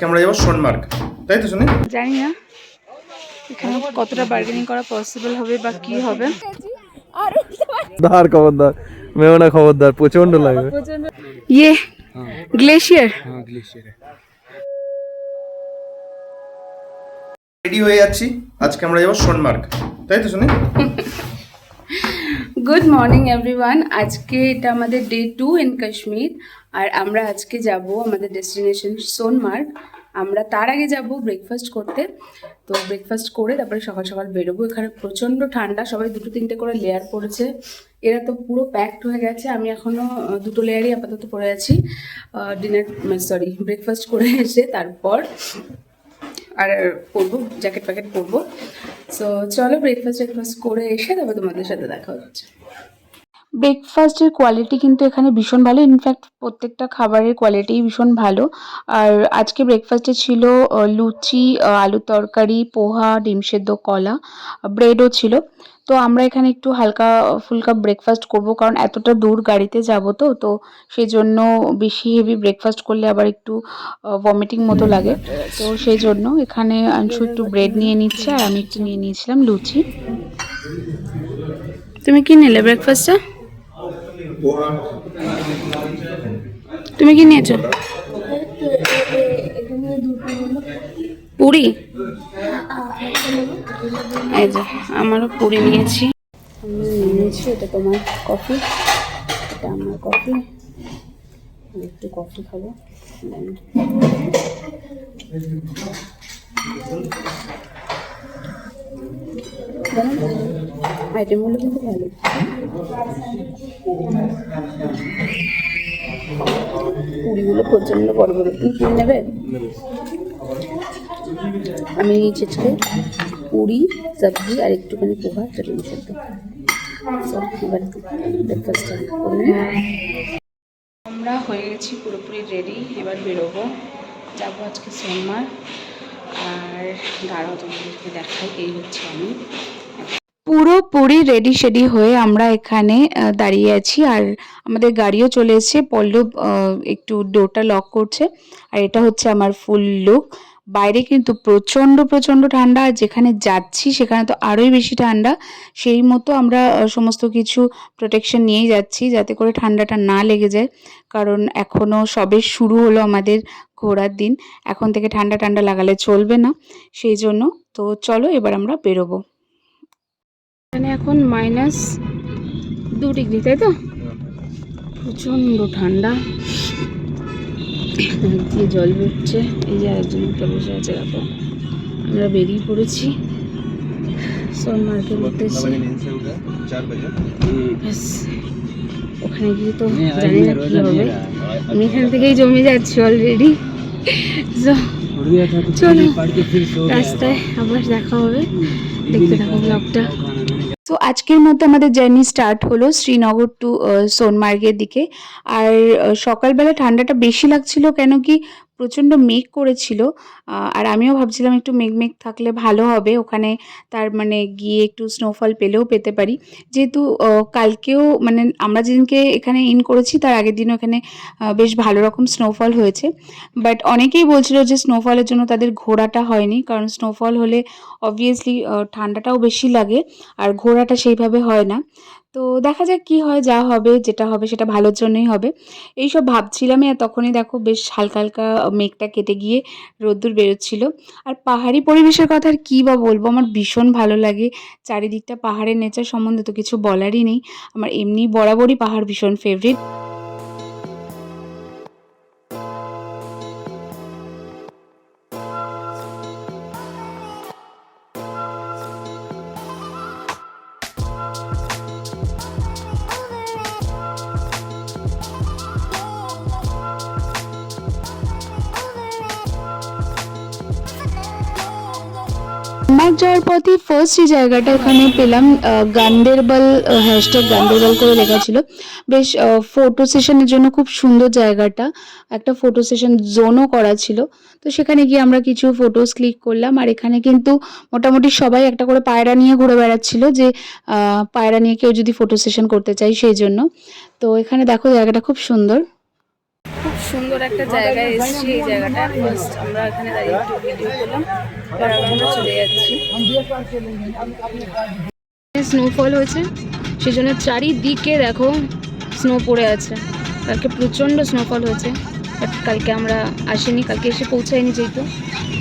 আজকে আমরা যাব সোনমার্গ। তাই তো শুনি জানি না। এখানে কতটা বার্গেনিং করা পসিবল হবে বা কি হবে? ধার খবরদার মেমনা খবরদার প্রচণ্ড লাগবে। ইয়ে গ্লেশিয়ার রেডি হয়ে যাচ্ছি। আজকে আমরা যাব সোনমার্গ। তাই তো শুনি গুড মর্নিং এভরিওয়ান আজকে এটা আমাদের ডে টু ইন কাশ্মীর আর আমরা আজকে যাব আমাদের ডেস্টিনেশন সোনমার্গ। আমরা তার আগে যাব ব্রেকফাস্ট করতে। তো ব্রেকফাস্ট করে তারপরে সকাল সকাল বেরোবো। এখানে প্রচণ্ড ঠান্ডা, সবাই দুটো তিনটে করে লেয়ার পড়েছে। এরা তো পুরো প্যাকড হয়ে গেছে। আমি এখনও দুটো লেয়ারই আপাতত পরে আছি। ডিনার সরি ব্রেকফাস্ট করে এসে তারপর আর পরবো জ্যাকেট প্যাকেট পরবো। সো চলো ব্রেকফাস্ট ব্রেকফাস্ট করে এসে তারপর তোমাদের সাথে দেখা হচ্ছে। ব্রেকফাস্টের কোয়ালিটি কিন্তু এখানে ভীষণ ভালো। ইনফ্যাক্ট প্রত্যেকটা খাবারের কোয়ালিটি ভীষণ ভালো। আর আজকে ব্রেকফাস্টে ছিল লুচি আলুর তরকারি, পোহা, ডিম সেদ্ধ, কলা ব্রেডও ছিল। তো আমরা এখানে একটু হালকা, ফুলকা ব্রেকফাস্ট করব, কারণ এতটা দূর গাড়িতে যাব তো তো সেই জন্য বেশি হেভি ব্রেকফাস্ট করলে আবার একটু ভমিটিং মতো লাগে। তো সেই জন্য এখানে আংশু একটু ব্রেড নিয়ে নিচ্ছে, আর আমি একটু নিয়ে নিয়েছিলাম লুচি। তুমি কি নিলে ব্রেকফাস্টটা তুমি কি নিয়েছো? পুরি? এই যে, আমারও পুরি নিয়েছি। আমি নিয়েছি, এটা তোমার কফি। এটা আমার কফি। একটু কফি খাব। Then আইটেমগুলো কিন্তু ভালো। পুরিগুলো প্রচণ্ড বড় বড়। তুমি পুরি নেবে? আমি নিয়েছি আজকে পুরি, সবজি আর একটুখানি পোহা চটনি সেদ্ধ আমরা হয়ে গেছি পুরোপুরি রেডি এবার বেরোবো। যাব আজকে সোমবার। আর দাঁড়াও, তোমাদেরকে দেখাই, এই হচ্ছে আমি। পুরোপুরি রেডি শেডি হয়ে আমরা এখানে দাঁড়িয়ে আছি। আর আমাদের গাড়িও চলে এসেছে। পল্লব একটু ডোরটা লক করছে। আর এটা হচ্ছে আমার ফুল লুক বাইরে কিন্তু প্রচণ্ড প্রচণ্ড ঠান্ডা, আর যেখানে যাচ্ছি সেখানে তো আরোই বেশি ঠান্ডা। সেই মতো আমরা সমস্ত কিছু প্রোটেকশন নিয়েই যাচ্ছি যাতে করে ঠান্ডাটা না লেগে যায়। কারণ এখনও সবে শুরু হলো আমাদের ঘোরার দিন। এখন থেকে ঠান্ডা ঠান্ডা লাগালে চলবে না। সেই জন্য তো চলো এবার আমরা বেরোবো। এখানে এখন মাইনাস দু ডিগ্রি তাই তো? প্রচণ্ড ঠান্ডা। নাক দিয়ে জল বেরোচ্ছে এই যে আরেকজন একটা বসে আছে দেখো। আমরা বেরিয়ে পড়েছি। উদ্দেশ্যে ব্যাস। ওখানে গিয়ে তো জানি না কী হবে। আমি এখান থেকেই জমে যাচ্ছি অলরেডি চলো। রাস্তায় আবার দেখা হবে। দেখতে থাকো ব্লগটা তো আজকের মধ্যে আমাদের জার্নি স্টার্ট হলো শ্রীনগর টু সোনমার্গের দিকে। আর সকালবেলা ঠান্ডাটা বেশি লাগছিল কেন কি প্রচণ্ড মেঘ করেছিল আর আমিও ভাবছিলাম একটু মেঘ মেঘ থাকলে ভালো হবে, ওখানে তার মানে গিয়ে একটু স্নোফল পেলেও পেতে পারি। যেহেতু কালকেও মানে আমরা যেদিনকে এখানে ইন করেছি, তার আগের দিনও এখানে বেশ ভালো রকম স্নোফল হয়েছে। বাট অনেকেই বলছিল যে স্নোফলের জন্য তাদের ঘোরাটা হয়নি, কারণ স্নোফল হলে অবভিয়াসলি ঠান্ডাটাও বেশি লাগে, আর ঘোরাটা সেইভাবে হয় না। তো দেখা যাক কি হয়, যা হবে, যেটা হবে সেটা ভালোর জন্যই হবে। এই সব ভাবছিলামই আর তখনই দেখো বেশ হালকা হালকা মেঘটা কেটে গিয়ে রোদ্দুর বেরোচ্ছিল। আর পাহাড়ি পরিবেশের কথা আর কী বা বলব? আমার ভীষণ ভালো লাগে। চারিদিকটা পাহাড়ের নেচার সম্বন্ধে তো কিছু বলারই নেই। আমার এমনি বরাবরই পাহাড় ভীষণ ফেভারিট যাওয়ার পথে ফার্স্ট যে জায়গাটা এখানে পেলাম গান্দেরবাল হ্যাশট্যাগ গান্দেরবাল করে লেখা ছিল। বেশ ফটো সেশনের জন্য খুব সুন্দর জায়গাটা। একটা ফটো সেশন জোনও করা ছিল। তো সেখানে গিয়ে আমরা কিছু ফটোস ক্লিক করলাম। আর এখানে কিন্তু মোটামুটি সবাই একটা করে পায়রা নিয়ে ঘুরে বেড়াচ্ছিল যে পায়রা নিয়ে কেউ যদি ফটো সেশন করতে চাই সেই জন্য। তো এখানে দেখো জায়গাটা খুব সুন্দর। সুন্দর একটা জায়গায় এসেছি, এই জায়গাটা ফার্স্ট আমরা এখানে দাঁড়িয়ে একটু ভিডিও করলাম তারপর আমরা চলে যাচ্ছি। স্নোফল হয়েছে সেই জন্য চারিদিকে দেখো স্নো পড়ে আছে। কালকে প্রচণ্ড স্নোফল হয়েছে বাট কালকে আমরা আসিনি, কালকে এসে পৌঁছাইনি যেহেতু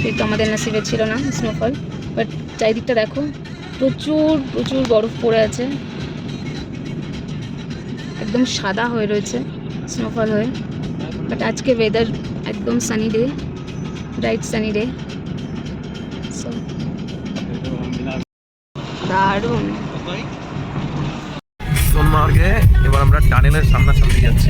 যেহেতু আমাদের নাসিবে ছিল না স্নোফল বাট চারিদিকটা দেখো, প্রচুর প্রচুর বরফ পড়ে আছে। একদম সাদা হয়ে রয়েছে স্নোফল হয়ে। বাট আজকে ওয়েদার একদম sunny day bright sunny day so দারুণ। সোনমার্গে এবার আমরা টানেলের সামনাসামনি যাচ্ছি।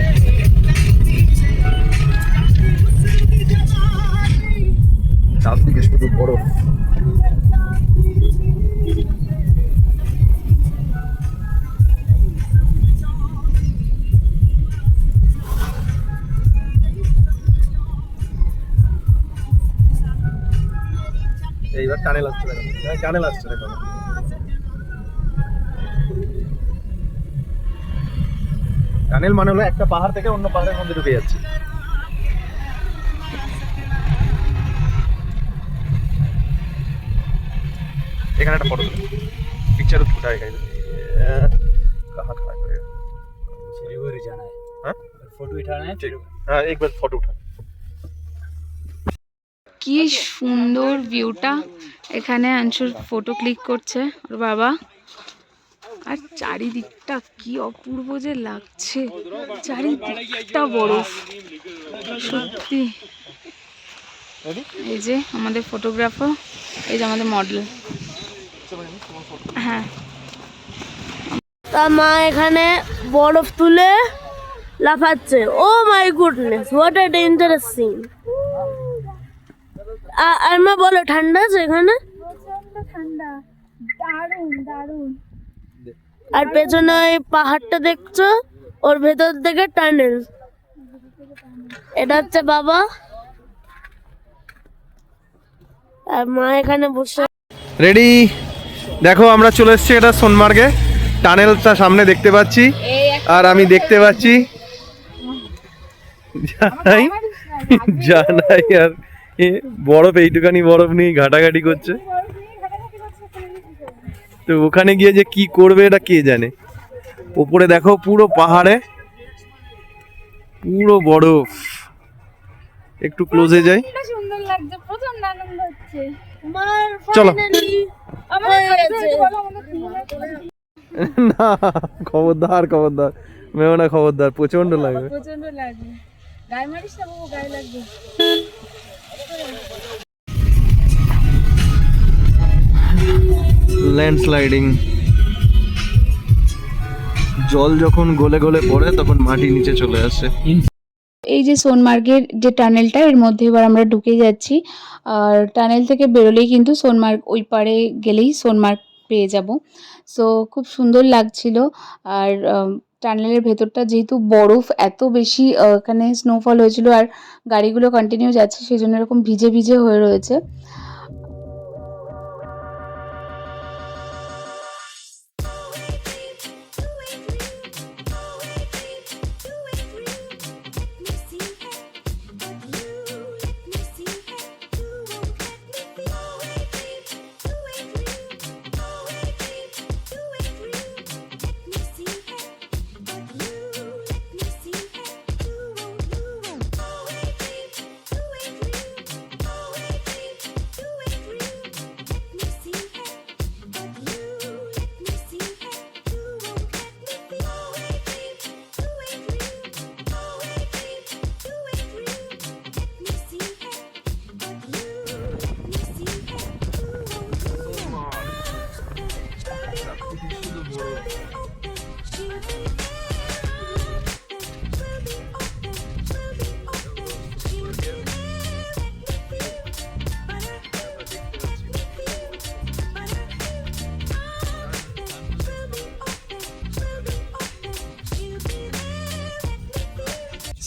চারদিকে শুধু বরফ। এইবার টানেল আসছে দেখো হ্যাঁ, টানেল আসছে দেখো টানেল মানে হলো একটা পাহাড় থেকে অন্য পাহাড়ের মধ্যে ঢুকে যাচ্ছে এখানে একটা ফটো पिक्चर उठा है कहाँ खड़ा करेगा सिलीगुड़ी जाना है हाँ फोटो उठाना है ठीक हाँ एक बार फोटो उठा কি সুন্দর ভিউটা এখানে আংশুর ফটো ক্লিক করছে, ওর বাবা। আর চারিদিকটা কি অপূর্ব যে লাগছে। চারিদিকটা বরফ। সত্যি। এই যে আমাদের ফটোগ্রাফার এই যে আমাদের মডেল হ্যাঁ। তা মা এখানে বরফ তুলে লাফাচ্ছে। ও my goodness what dangerous scene আর মা বলো ঠান্ডা আছে এখানে? আর পেছনে ওই পাহাড়টা দেখছ? ওর ভেতর থেকে টানেল। এটা হচ্ছে বাবা। আর মা এখানে বসে রেডি দেখো আমরা চলে এসেছি এটা সোনমার্গে। টানেলটা সামনে দেখতে পাচ্ছি। আর আমি দেখতে পাচ্ছি জানাই। জানাই আর এ বরফ এইটুখানি বরফ নিয়ে ঘাটাঘাটি করছে। তো ওখানে গিয়ে যে কি করবে এটা কে জানে? ওপরে দেখো পুরো পাহাড়ে পুরো বরফ। একটু ক্লোজে যাই। সুন্দর লাগছে প্রচণ্ড আনন্দ হচ্ছে। চলো। না খবরদার খবরদার। মেও না খবরদার প্রচণ্ড লাগবে। প্রচণ্ড লাগবে। গায়ে মারিস না বাবু গায়ে লাগবে। ল্যান্ডস্লাইডিং জল যখন গলে গলে পড়ে, তখন মাটি নিচে চলে আসে। এই যে সোনমার্গের যে টানেলটা, এর মধ্যে এবার আমরা ঢুকে যাচ্ছি। আর টানেল থেকে বেরোলেই কিন্তু সোনমার্গ, ওই পারে গেলেই সোনমার্গ পেয়ে যাব। সো খুব সুন্দর লাগছিল। আর টানেলের ভেতরটা যেহেতু বরফ, এত বেশি এখানে স্নোফল হয়েছিল আর গাড়িগুলো কন্টিনিউ যাচ্ছে সেই জন্য এরকম ভিজে ভিজে হয়ে রয়েছে।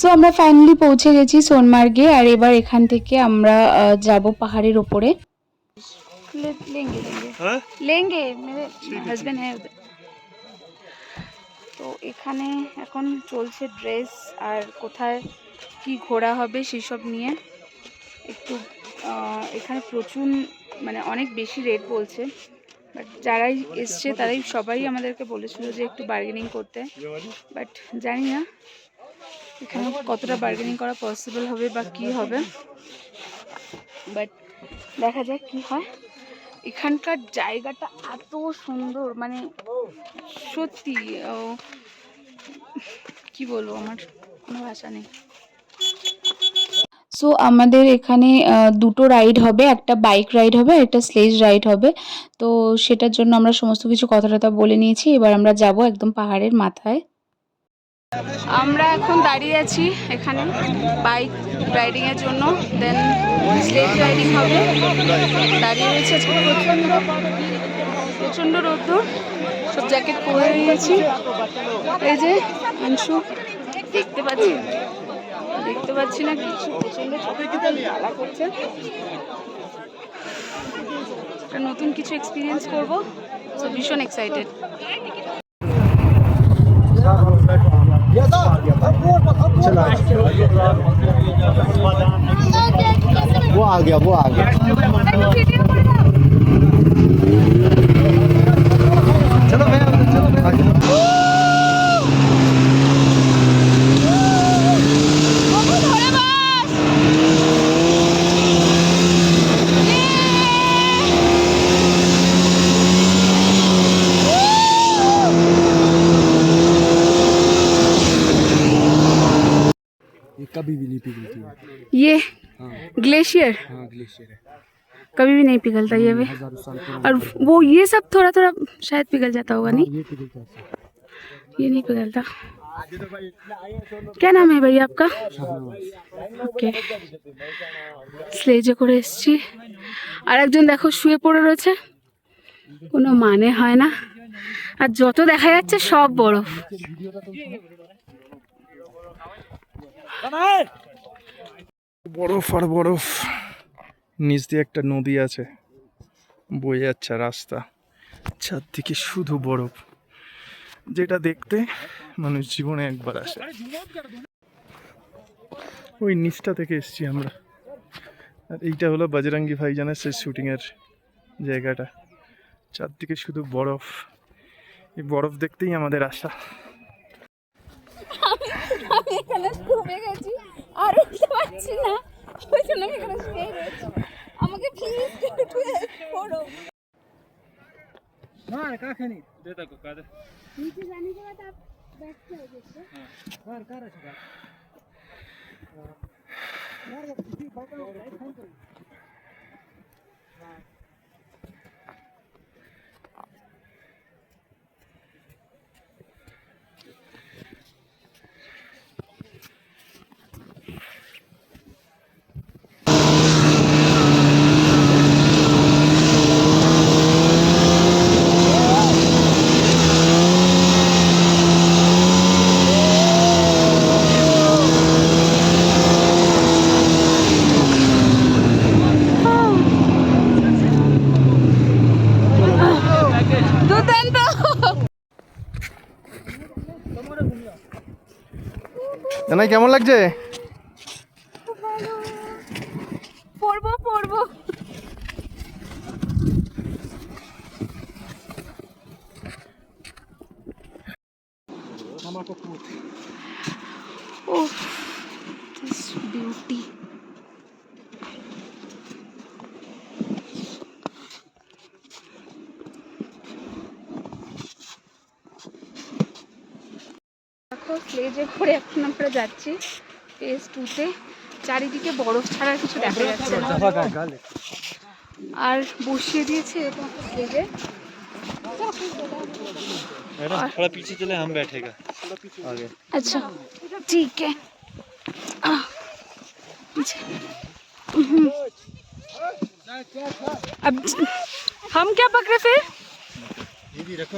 সো আমরা ফাইনালি পৌঁছে গেছি সোনমার্গে আর এবার এখান থেকে আমরা যাব পাহাড়ের ওপরে। লেঙ্গে লেঙ্গে হাজবেন্ড হ্যাঁ তো এখানে এখন চলছে ড্রেস আর কোথায় কি ঘোরা হবে সেসব নিয়ে। একটু এখানে প্রচুর মানে অনেক বেশি রেট বলছে। বাট যারাই এসছে তারাই সবাই আমাদেরকে বলেছিল যে একটু বার্গেনিং করতে। বাট জানি না। এখানে কতটা বার্গেনিং করা পসিবল হবে বা কি হবে? বাট দেখা যাক কি হয়। এখানকার জায়গাটা এত সুন্দর মানে সত্যি কি বলব আমার? কোনো ভাষা নেই। সো আমাদের এখানে দুটো রাইড হবে, একটা বাইক রাইড হবে, একটা স্লেজ রাইড হবে। তো সেটার জন্য আমরা সমস্ত কিছু কথা টথা বলে নিয়েছি। এবার আমরা যাব একদম পাহাড়ের মাথায়। আমরা এখন দাঁড়িয়ে আছি এখানে বাইক রাইডিং এর জন্য দেন স্লেজ রাইডিং হবে। দাঁড়িয়ে রয়েছে আজকে প্রচণ্ড প্রচণ্ড সব জ্যাকেট পরে নিয়েছি এই যে অংশু দেখতে পাচ্ছি দেখতে পাচ্ছি না কিছু, প্রচণ্ড জ্বালা করছে। নতুন কিছু এক্সপিরিয়েন্স করব, তো ভীষণ এক্সাইটেড वो आ गया वो आ गया ग्लेशियर हाँ ग्लेशियर है कभी भी नहीं पिघलता ये भी हजारों साल पुराना और वो ये सब थोड़ा थोड़ा शायद पिघल जाता होगा नहीं ये पिघलता है ये नहीं पिघलता क्या नाम है भैया आपका ওকে স্লেজে করে এসছি আর একজন দেখো শুয়ে পড়ে রয়েছে কোনো মানে হয় না আর যত দেখা যাচ্ছে সব বরফ বরফ আর বরফ। নিচ দিয়ে একটা নদী আছে। বয়ে যাচ্ছে রাস্তা। চারদিকে শুধু বরফ। যেটা দেখতে মানুষ জীবনে একবার আসে। ওই নিচটা থেকে এসছি আমরা। আর এইটা হলো বজরঙ্গি ভাইজানের সেই শুটিংয়ের জায়গাটা। চারদিকে শুধু বরফ। এই বরফ দেখতেই আমাদের আশা। আমি এখানে ঘুমে গেছি। আর উঠতে পারছি না ওই জন্য আমি এখানে শুয়ে রয়েছি আমাকে প্লিজ উঠে পড়ো दे तक का दे नीचे जाने के बाद आप बैठते हो जैसे দুর্দান্ত জানাই কেমন লাগছে পড়ব পড়ব Oh, this beauty. দেখো স্লেজে করে এখন আমরা যাচ্ছি ফেজ টুতে চারিদিকে বরফ ছাড়া কিছু দেখা যাচ্ছে না আর বসিয়ে দিয়েছে এরকম একটা স্লেজে मैडम थोड़ा पीछे चले हम बैठेगा आगे अच्छा ठीक है आह, पीछे हम्म। अब हम क्या पकड़े फिर ये भी रखो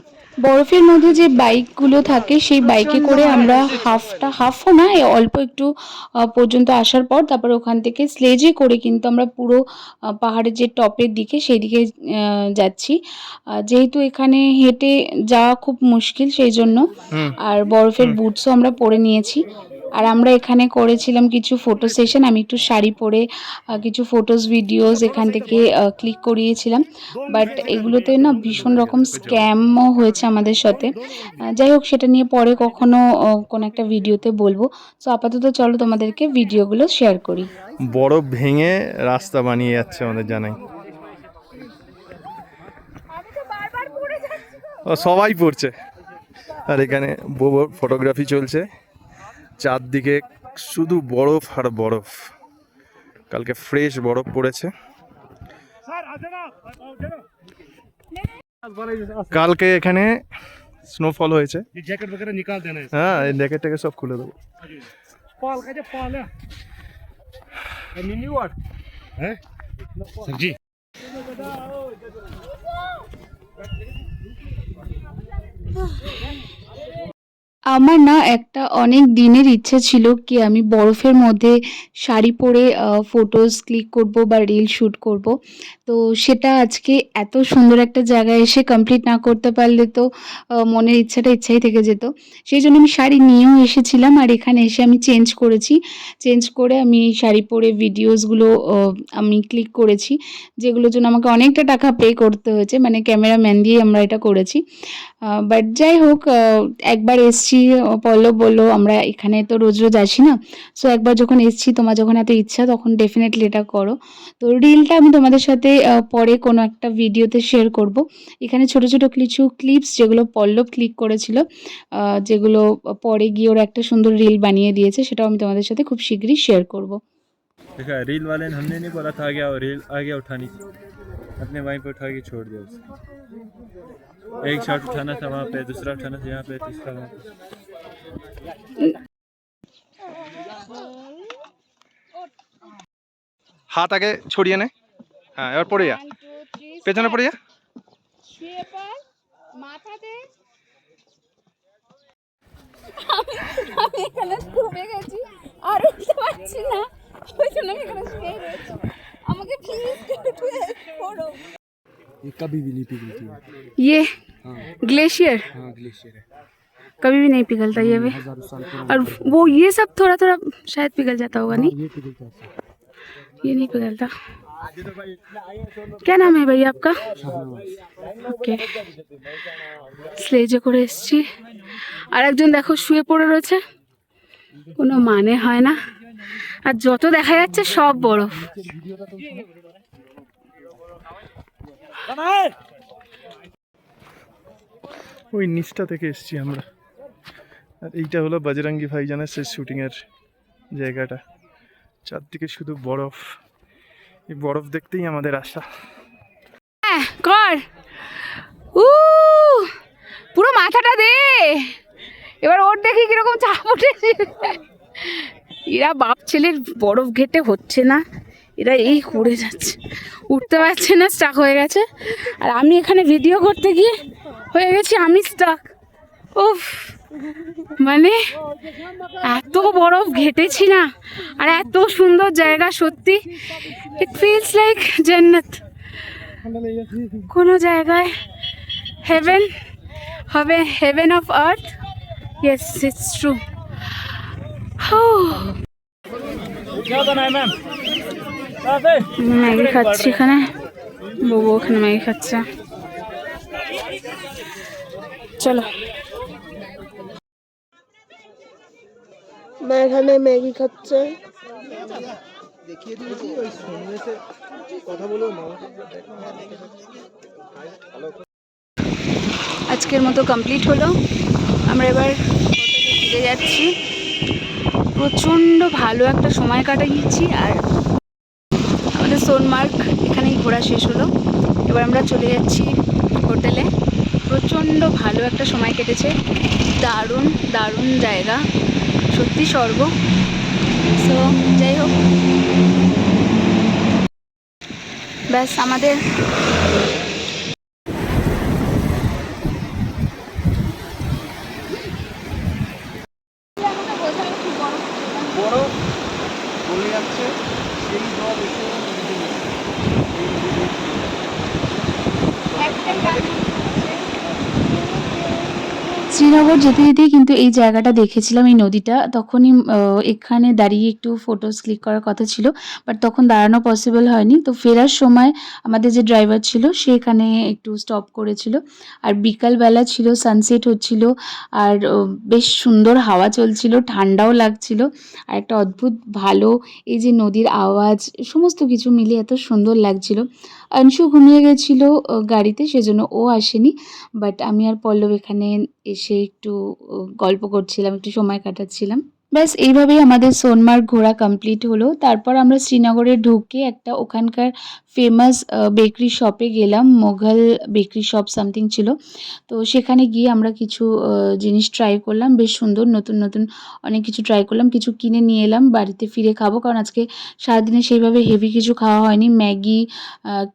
বরফের মধ্যে যে বাইকগুলো থাকে সেই বাইকে করে আমরা হাফটা হাফও না অল্প একটু পর্যন্ত আসার পর তারপর ওখান থেকে স্লেজে করে কিন্তু আমরা পুরো পাহাড়ের যে টপের দিকে সেই দিকে যাচ্ছি। যেহেতু এখানে হেঁটে যাওয়া খুব মুশকিল সেই জন্য আর বরফের বুটসও আমরা পরে নিয়েছি। আর আমরা এখানে করেছিলাম কিছু ফটো সেশন আমি একটু শাড়ি পরে কিছু ফটোস ভিডিওস এখান থেকে ক্লিক করিয়েছিলাম। বাট এগুলোতে না ভীষণ রকম স্ক্যামও হয়েছে আমাদের সাথে। যাই হোক, সেটা নিয়ে পরে কখনো কোনো একটা ভিডিওতে বলব। সো আপাতত চলো তোমাদেরকে ভিডিওগুলো শেয়ার করি। বরফ ভেঙে রাস্তা বানিয়ে যাচ্ছে আমাদের জানাই। সবাই পড়ছে। আর এখানে ফটোগ্রাফি চলছে। চারদিকে শুধু বরফ আর বরফ। কালকে ফ্রেশ বরফ পড়েছে। কালকে এখানে স্নোফল হয়েছে। হ্যাঁ এই জ্যাকেটটাকে সব খুলে দেবো। হ্যাঁ আমার না একটা অনেক দিনের ইচ্ছে ছিল কি আমি বরফের মধ্যে শাড়ি পরে ফটোজ ক্লিক করব বা রিল শ্যুট করব। তো সেটা আজকে এত সুন্দর একটা জায়গায় এসে কমপ্লিট না করতে পারলে তো মনের ইচ্ছাটা ইচ্ছাই থেকে যেত। সেই জন্য আমি শাড়ি নিয়েও এসেছিলাম আর এখানে এসে আমি চেঞ্জ করেছি। চেঞ্জ করে আমি শাড়ি পরে ভিডিওসগুলো আমি ক্লিক করেছি, যেগুলোর জন্য আমাকে অনেকটা টাকা পে করতে হয়েছে। মানে ক্যামেরাম্যান দিয়ে আমরা এটা করেছি। বাট যাই হোক একবার এসছি। আহ, পল্লব বললো আমরা এখানে তো রোজ রোজ আসি না সো একবার যখন এসছি তোমার যখন এত ইচ্ছা তখন ডেফিনেটলি এটা করো তো রিলটা আমি তোমাদের সাথে আহ, পরে কোনো একটা ভিডিওতে শেয়ার করব এখানে ছোট ছোট কিছু ক্লিপস যেগুলো পল্লব ক্লিক করেছিল আহ, যেগুলো পরে গিয়ে ওরা একটা সুন্দর রিল বানিয়ে দিয়েছে সেটাও আমি তোমাদের সাথে খুব শীঘ্রই শেয়ার করব देखा रील वाले ने हमने नहीं बोला था आ गया और रील आ गया उठानी अपने वहीं पे उठा के छोड़ दिया उसको एक शॉट उठाना था वहाँ पे दूसरा उठाना था यहाँ पे तीसरा वहाँ पे হাত আগে ছড়িয়ে নে হ্যাঁ এবার পড়ে যা পেছনে পড়ে যা আমি এখানে ঘুমে গেছি আর উঠতে পারছি না ওই জন্য আমি এখানে শুয়ে রয়েছি আমাকে প্লিজ পড়ো ये कभी भी नहीं पिघलती है ये ग्लेशियर हाँ ग्लेशियर है कभी भी नहीं पिघलता ये भी हजारों साल पुराना और वो ये सब थोड़ा थोड़ा शायद पिघल जाता होगा नहीं ये पिघलता है ये नहीं पिघलता क्या नाम है भैया आपका ওকে স্লেজে করে এসছি আর একজন দেখো শুয়ে পড়ে রয়েছে কোনো মানে হয় না আর যত দেখা যাচ্ছে সব বরফ ওই নিচটা থেকে এসছি আমরা। আর এইটা হলো বজরঙ্গি ভাইজানের সেই শুটিংয়ের জায়গাটা। চারদিকে শুধু বরফ। এই বরফ দেখতেই আমাদের আশা। হ্যাঁ কর উ পুরো মাথাটা দে। এবার ওর দেখি কীরকম চাপ উঠেছে। এরা বাপ ছেলের বরফ ঘেটে হচ্ছে না। এরা এই করে যাচ্ছে। উঠতে পারছে না স্টাক হয়ে গেছে। আর আমি এখানে ভিডিও করতে গিয়ে হয়ে গেছি, আমি স্টাক উফ মানে এত বরফ ঘেটেছি না, আর এত সুন্দর জায়গা সত্যি। ইট ফিলস লাইক জান্নাত। কোনো জায়গায় হেভেন হবে heaven of earth yes it's true Maggi খাচ্ছি এখানে। বউ ওখানে ম্যাগি খাচ্ছে। চলো। মা এখানে ম্যাগি খাচ্ছে। আজকের মতো কমপ্লিট হলো। আমরা এবার ফিরে যাচ্ছি। প্রচণ্ড ভালো একটা সময় কাটাইয়েছি আর সোনমার্গ, এখানেই ঘোরা শেষ হলো। এবার আমরা চলে যাচ্ছি হোটেলে। প্রচণ্ড ভালো একটা সময় কেটেছে। দারুণ দারুণ জায়গা। সত্যি স্বর্গ। সো যাই হোক। ব্যাস, আমাদের বরফ গলে যাচ্ছে সেই জল এসে নদীতে শ্রীনগর যেতে যেতেই কিন্তু এই জায়গাটা দেখেছিলাম, এই নদীটা। তখনই এখানে দাঁড়িয়ে একটু ফটোস ক্লিক করার কথা ছিল বাট তখন দাঁড়ানো পসিবল হয়নি। তো ফেরার সময় আমাদের যে ড্রাইভার ছিল, সে এখানে একটু স্টপ করেছিল। আর বিকালবেলা ছিল সানসেট হচ্ছিল, আর বেশ সুন্দর হাওয়া চলছিল, ঠান্ডাও লাগছিল। আর একটা অদ্ভুত, ভালো, এই যে নদীর আওয়াজ, সমস্ত কিছু মিলিয়ে এত সুন্দর লাগছিল। অংশু ঘুমিয়ে গেছিল গাড়িতে, সেজন্য ও আসেনি। বাট আমি আর পল্লব এখানে এসে একটু গল্প করছিলাম, একটু সময় কাটাচ্ছিলাম। ব্যাস, এইভাবেই আমাদের সোনমার্গ ঘোরা কমপ্লিট হলো। তারপর আমরা শ্রীনগরে ঢুকে একটা ওখানকার ফেমাস বেকরি শপে গেলাম, মোঘল বেকরি শপ সামথিং ছিল। তো সেখানে গিয়ে আমরা কিছু জিনিস ট্রাই করলাম। বেশ সুন্দর, নতুন নতুন অনেক কিছু ট্রাই করলাম। কিছু কিনে নিয়ে এলাম, বাড়িতে ফিরে খাব। কারণ আজকে সারাদিনে সেইভাবে হেভি কিছু খাওয়া হয়নি। ম্যাগি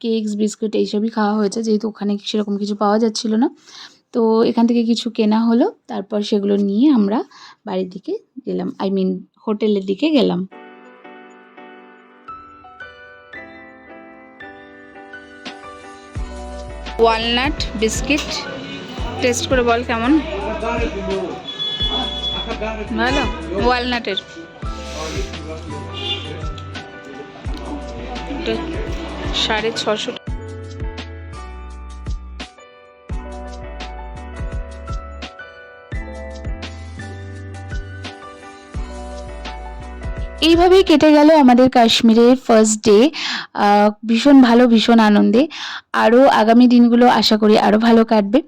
কেকস বিস্কুট এইসবই খাওয়া হয়েছে। যেহেতু ওখানে সেরকম কিছু পাওয়া যাচ্ছিল না। তো এখান থেকে কিছু কেনা হলো, তারপর সেগুলো নিয়ে আমরা বাড়ির দিকে গেলাম। আই মিন হোটেলের দিকে গেলাম। Walnut biscuit. টেস্ট করে বল কেমন? ভালো? ওয়ালনাটের। সাড়ে ছশো এইভাবেই কেটে গেল আমাদের কাশ্মীরের ফার্স্ট ডে ভীষণ ভালো, ভীষণ আনন্দে। আরও আগামী দিনগুলো আশা করি আরও ভালো কাটবে।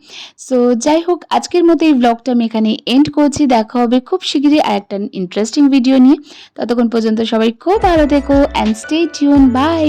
সো যাই হোক, আজকের মতো এই ব্লগটা আমি এখানে এন্ড করছি। দেখা হবে খুব শীঘ্রই আর একটা ইন্টারেস্টিং ভিডিও নিয়ে। ততক্ষণ পর্যন্ত সবাই খুব ভালো থেকো অ্যান্ড স্টে টিউন বাই